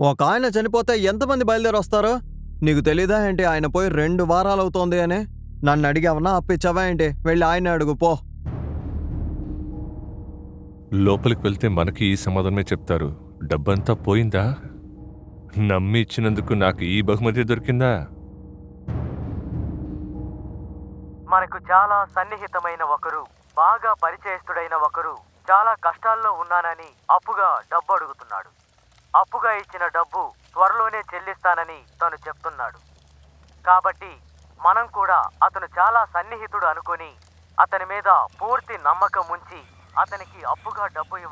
ఒక ఆయన చనిపోతే ఎంతమంది బయలుదేరి వస్తారు నీకు తెలీదా ఏంటి? ఆయన పోయి రెండు వారాలు అవుతోంది అని. నన్ను అడిగావనా? అప్పిచ్చావా ఏంటి? వెళ్ళి ఆయన అడుగు పో. లోపలికి వెళ్తే మనకి ఈ సమాధానమే చెప్తారు. డబ్బంతా పోయిందా? నమ్మి ఇచ్చినందుకు నాకు ఈ బహుమతి దొరికిందా? మనకు చాలా సన్నిహితమైన ఒకరు బాగా పరిచయస్తుడైన ఒకరు చాలా కష్టాల్లో ఉన్నానని అప్పుగా డబ్బు అడుగుతున్నాడు. అప్పుగా ఇచ్చిన డబ్బు త్వరలోనే చెల్లిస్తానని తను చెప్తున్నాడు. కాబట్టి మనం కూడా అతను చాలా సన్నిహితుడు అనుకొని అతని మీద పూర్తి నమ్మకం ఉంచి అతనికి అప్పుగా డబ్బు ఇవ్వాలి